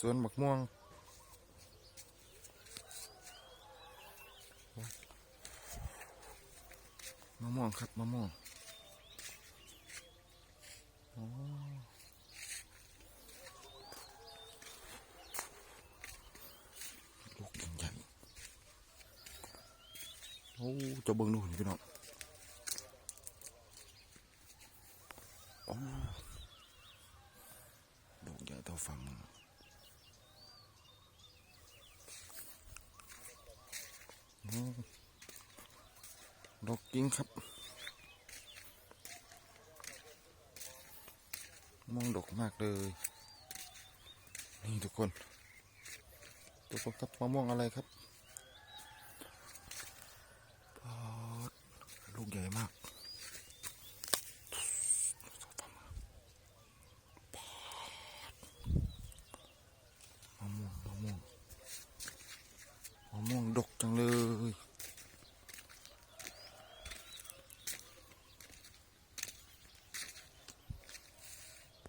สวนบักม่วงมะม่วงครับมะม่วงลูกใหญ่โอ้เจะเบิ่งดูนี่พี่น้องโอ้ดอกใหญ่เท่าฝ่ามือ อืม ดอกกิ้งครับ มองดอกมากเลย นี่ทุกคน ทุกคนครับมะม่วงอะไรครับปอดลูกใหญ่มาก มะม่วงดกจังเลย